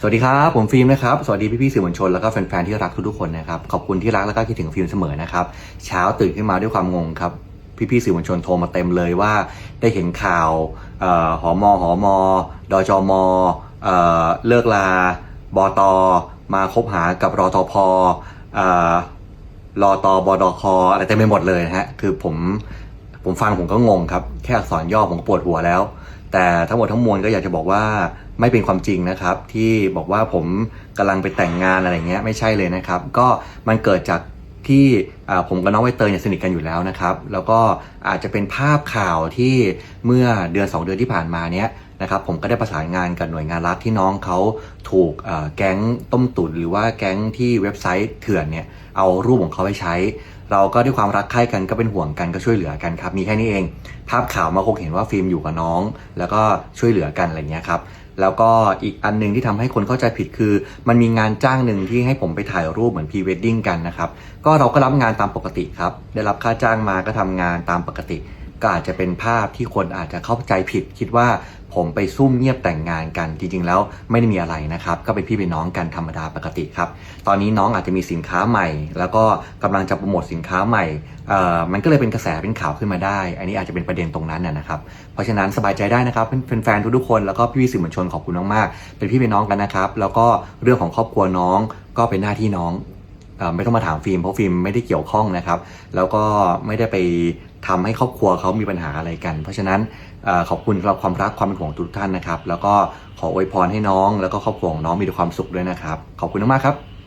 สวัสดีครับผมฟิล์มนะครับสวัสดีพี่ๆสื่อมวลชนแล้วก็แฟนๆที่รักทุกๆคนนะครับขอบคุณที่รักแล้วก็คิดถึงฟิล์มเสมอนะครับเช้าตื่นขึ้นมาด้วยความงงครับพี่ๆสื่อมวลชนโทรมาเต็มเลยว่า ได้เห็นข่าวออหอมอหอมอดจมเออเลิกลาบอตอมาคบหากับรอตพเอ่อรอตบดคออะไรเต็มไปหมดเลยนะฮะคือผม ผมฟังผมก็งงครับ แค่อักษรย่อผมก็ปวดหัวแล้ว แต่ทั้งหมดทั้งมวลก็อยากจะบอกว่าไม่เป็นความจริงนะครับ ที่บอกว่าผมกำลังไปแต่งงานอะไรเงี้ยไม่ใช่เลยนะครับ ก็มันเกิดจาก ที่ผมกับน้องใบเตยเนี่ยสนิทกันอยู่แล้วนะครับ แล้วก็อาจจะเป็นภาพข่าวที่เมื่อเดือน 2 เดือนที่ผ่านมาเนี้ยนะครับผมก็ได้ประสานงานกับหน่วยงานรัฐที่น้องเขาถูกแก๊งต้มตุ๋นหรือว่าแก๊งที่เว็บไซต์เถื่อนเนี่ยเอารูปของเขาไปใช้ เราก็ด้วยความรักใคร่กันก็เป็นห่วงกันก็ช่วยเหลือกันครับมีแค่นี้เอง ภาพข่าวมาคงเห็นว่าฟิล์มอยู่กับน้อง แล้วก็ช่วยเหลือกันอะไรเงี้ยครับ แล้วก็อีกอันหนึงที่ทำให้คนเข้าใจผิดคือ มันมีงานจ้างหนึ่งที่ให้ผมไปถ่ายรูปเหมือนพรีเวดดิ้งกันนะครับ ก็เราก็รับงานตามปกติครับ ได้รับค่าจ้างมาก็ทำงานตามปกติ ก็อาจจะเป็นภาพที่คนอาจจะเข้าใจผิด คิดว่าผมไปซุ่มเงียบแต่งงานกันจริง ๆ แล้วไม่ได้มีอะไรนะครับ ก็เป็นพี่เป็นน้องกันธรรมดาปกติครับ ตอนนี้น้องอาจจะมีสินค้าใหม่ แล้วก็กำลังจะโปรโมทสินค้าใหม่เอ่อมันก็เลยเป็นกระแสเป็นข่าวขึ้นมาได้ อันนี้อาจจะเป็นประเด็นตรงนั้นนะนะครับ เพราะฉะนั้นสบายใจได้นะครับเป็นแฟนๆทุกๆคนแล้วก็พี่ๆสื่อมวลชนขอบคุณมากๆเป็นพี่เป็นน้องกันนะครับ แล้วก็เรื่องของครอบครัวน้องก็เป็นหน้าที่น้องไม่ต้องมาถามฟิล์มเพราะฟิล์มไม่ได้เกี่ยวข้องนะครับ แล้วก็ไม่ได้ไป ทำให้ครอบครัวเขามีปัญหาอะไรกัน เพราะฉะนั้นอขอบคุณสำหรับความรักความเป็นห่วงทุกท่านนะครับ แล้วก็ขออวยพรให้น้อง แล้วก็ครอบครัวของน้องมีแต่ความสุขด้วยนะครับ ขอบคุณมากครับ